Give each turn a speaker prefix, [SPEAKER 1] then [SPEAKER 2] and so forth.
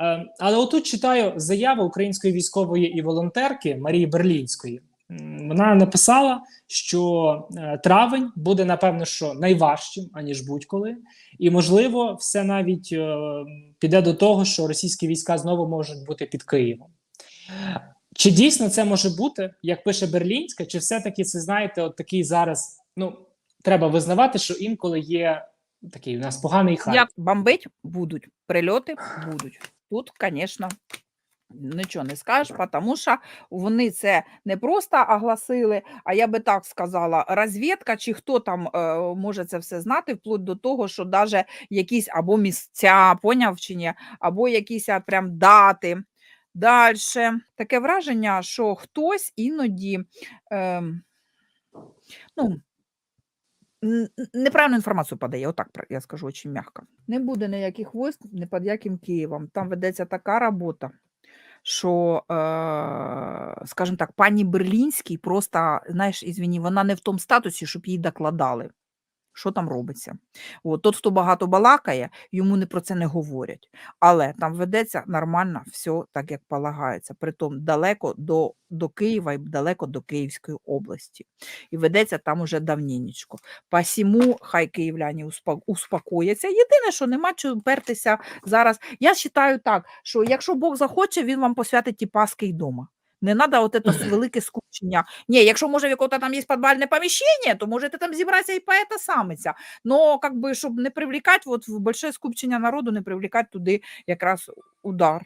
[SPEAKER 1] Е, Але отут читаю заяву української військової і волонтерки Марії Берлінської. Вона написала, що е, травень буде напевно що найважчим аніж будь-коли, і можливо, все навіть е, піде до того, що російські війська знову можуть бути під Києвом. Чи дійсно це може бути, як пише Берлінська, чи все-таки це знаєте, от такий зараз? Ну треба визнавати, що інколи є такий у нас поганий хай.
[SPEAKER 2] Як бомбить будуть, прильоти будуть. Тут, звісно, нічого не скажеш, тому що вони це не просто оголосили, а я би так сказала, розвідка, чи хто там е, може це все знати, вплоть до того, що навіть якісь або місця, поняв чи ні, або якісь прям дати. Далі таке враження, що хтось іноді ем, ну, неправильну інформацію подає, отак я скажу дуже м'яко. Не буде ніяких войск ні під яким Києвом. Там ведеться така робота, що, е, скажімо так, пані Берлінський просто, знаєш, ізвіні, вона не в тому статусі, щоб їй докладали. Що там робиться? От, тот, хто багато балакає, йому не про це не говорять. Але там ведеться нормально все так, як полагається. Притом далеко до, до Києва і далеко до Київської області. І ведеться там уже давнінечко. Посіму хай київляні успокояться. Єдине, що нема чого пертися зараз. Я вважаю так, що якщо Бог захоче, він вам посвятить ті Паски й дома. Не треба от це велике скупчення. Ні, якщо може в якого-то там є підвальне поміщення, то можете там зібратися і поета самиця. Но как щоб не привлекати, от в большое скупчення народу, не привлекати туди якраз удар.